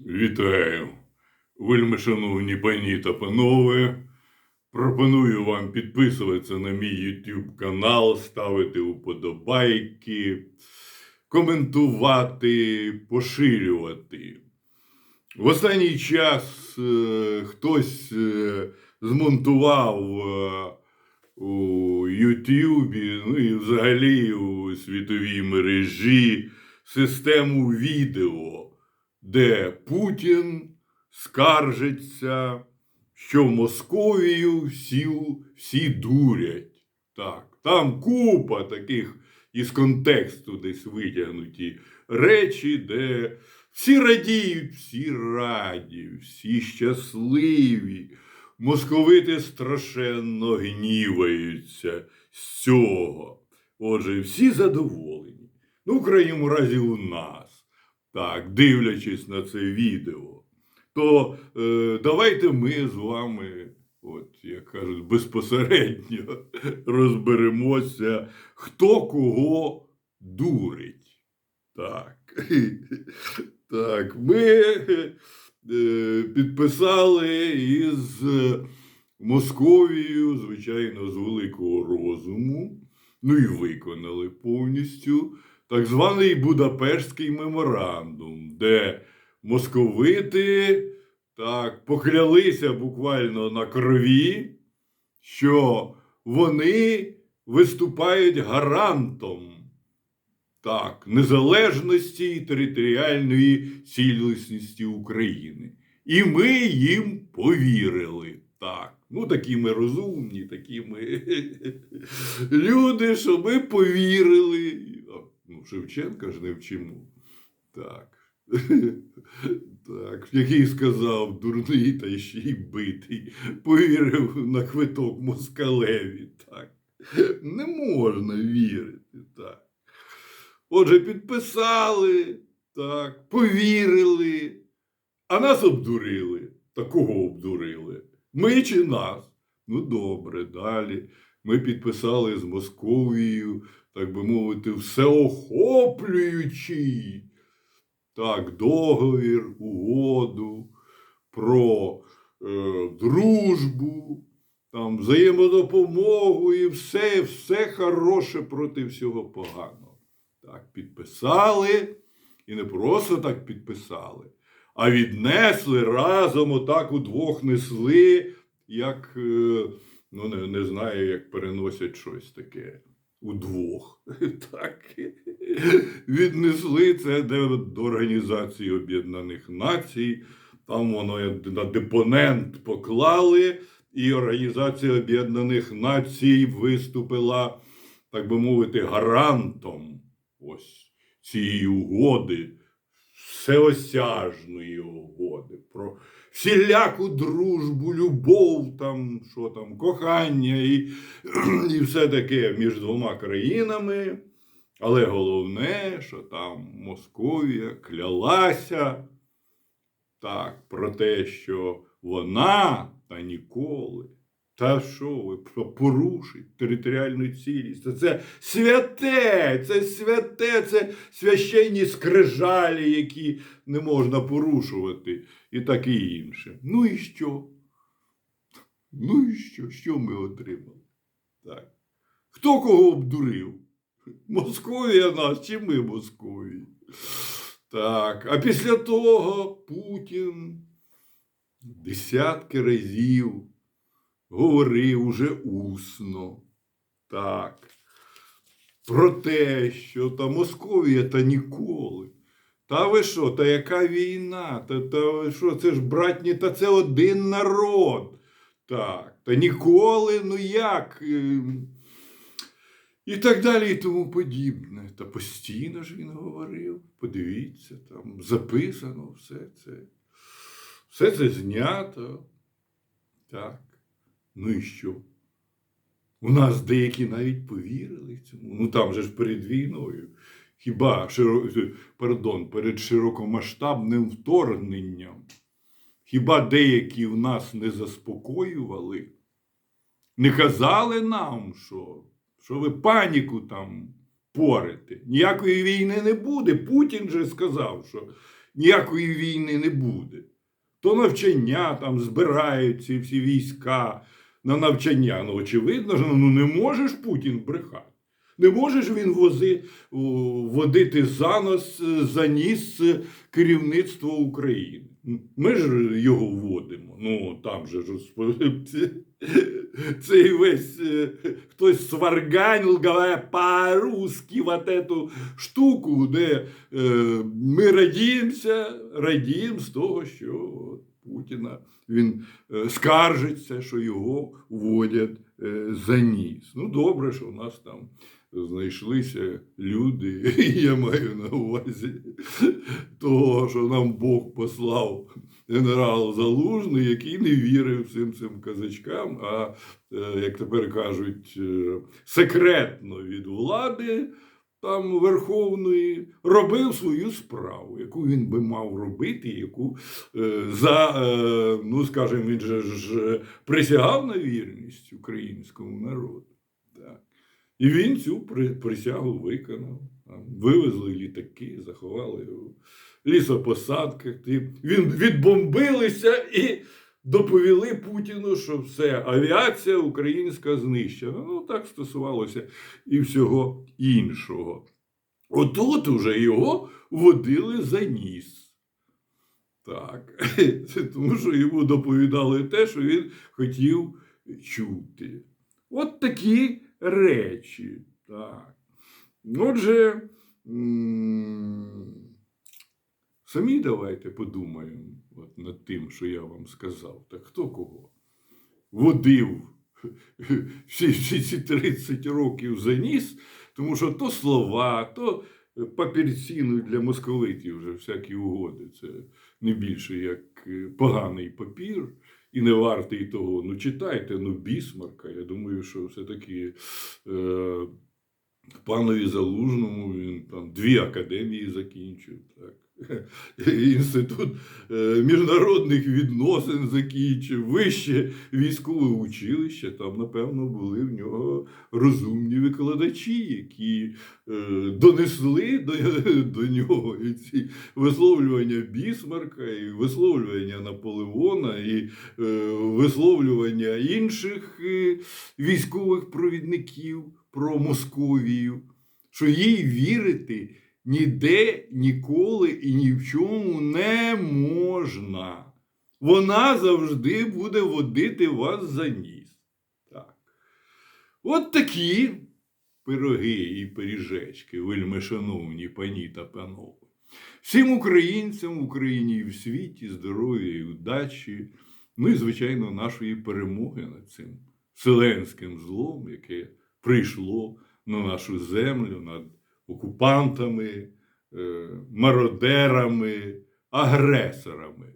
Вітаю, вельми шановні пані та панове. Пропоную вам підписуватися на мій YouTube канал, ставити уподобайки, коментувати, поширювати. В останній час е, хтось е, змонтував е, у Ютубі, ну і взагалі у світовій мережі систему відео, де Путін скаржиться, що в Московію всі, всі дурять. Так, там купа таких із контексту десь витягнуті речі, де всі радіють, всі раді, всі щасливі. Московити страшенно гніваються з цього. Отже, всі задоволені. Ну, в крайньому разі, у нас, так, дивлячись на це відео, то е, давайте ми з вами, от, як кажуть, безпосередньо розберемося, хто кого дурить. Так. Так, ми е, підписали із Московією, звичайно, з великого розуму, ну і виконали повністю так званий Будапештський меморандум, де московити так, поклялися буквально на крові, що вони виступають гарантом так, незалежності і територіальної цілісності України. І ми їм повірили. Так. Ну, такі ми розумні, такі ми люди, що ми повірили. Ну, Шевченка ж не вчимо. Так. Так, який сказав дурний та ще й битий, повірив на квиток москалеві. Так. Не можна вірити. так. Отже, підписали, так, повірили, а нас обдурили. Та кого обдурили? Ми чи нас? Ну, добре, далі. Ми підписали з Московією, так би мовити, всеохоплюючий так, договір, угоду про е, дружбу, там, взаємодопомогу і все, все хороше проти всього поганого. Так, підписали, і не просто так підписали, а віднесли разом, отак удвох несли, як, е, ну, не, не знаю, як переносять щось таке. Удвох. Так. Віднесли це до Організації Об'єднаних Націй. Там воно на депонент поклали, і Організація Об'єднаних Націй виступила, так би мовити, гарантом ось цієї угоди, всеосяжної угоди. про всіляку дружбу, любов, там, що там, кохання і, і все таке між двома країнами. Але головне, що там Московія клялася так, про те, що вона та ніколи. Та що ви порушить територіальну цілість? Це святе, це святе, це священні скрижалі, які не можна порушувати, і таке інше. Ну і що? Ну і що? Що ми отримали? Так. Хто кого обдурив? Московія нас чи ми Московії? Так, а після того Путін десятки разів говорив уже усно. Так. Про те, що та Московія та ніколи. Та ви що, та яка війна? Та, та ви що, це ж братні, та це один народ. Так, та ніколи, ну як? Ем, І так далі, і тому подібне. Та постійно ж він говорив. Подивіться, там записано все це. Все це знято. Так. Ну і що? У нас деякі навіть повірили цьому. Ну там же ж перед війною. Хіба широ... пардон, перед широкомасштабним вторгненням? Хіба деякі в нас не заспокоювали? Не казали нам, що, що ви паніку там порите? Ніякої війни не буде. Путін же сказав, що ніякої війни не буде. То навчання там збирають всі війська на навчання. Ну, очевидно ну не можеш Путін брехати. Не можеш він вози, водити за нос, е, за ніс е, керівництво України. Ми ж його вводимо. Ну там же ж цей весь е, хтось сварганил, говоря по-русски вот эту штуку, де ми радіємося, радіємо з того, що Путіна він е, скаржиться, що його вводять е, за ніс. Ну, добре, що в нас там знайшлися люди, я маю на увазі того, що нам Бог послав генерал Залужний, який не вірив всім цим казачкам, а, е, як тепер кажуть, секретно від влади там Верховної робив свою справу, яку він би мав робити, яку е, за, е, ну скажімо, він же ж присягав на вірність українському народу. Так. І він цю присягу виконав. Вивезли літаки, заховали його в лісопосадках. Він відбомбилися і доповіли Путіну, що все, авіація українська знищена. Ну, так стосувалося і всього іншого. Отут уже його водили за ніс. Так. Тому що йому доповідали те, що він хотів чути. От такі речі. Так. Отже, самі давайте подумаємо от над тим, що я вам сказав. Так хто кого? Водив всі, всі ці 30 років за ніс, тому що то слова, то папірці ну, для московитів вже всякі угоди. Це не більше як е, поганий папір і не вартий того. Ну, читайте, ну, Бісмарка. Я думаю, що все-таки е, панові Залужному він там дві академії закінчив. Так. Інститут е, міжнародних відносин закінчив, вище військове училище. Там, напевно, були в нього розумні викладачі, які е, донесли до, до нього і ці висловлювання Бісмарка, і висловлювання Наполеона, і е, висловлювання інших військових провідників про Московію, що їй вірити ніде, ніколи і ні в чому не можна. Вона завжди буде водити вас за ніс. Так. От такі пироги і пиріжечки, вельми шановні пані та панове. Всім українцям в Україні і в світі здоров'я і удачі, ну і, звичайно, нашої перемоги над цим вселенським злом, яке прийшло на нашу землю над окупантами, е, мародерами, агресорами.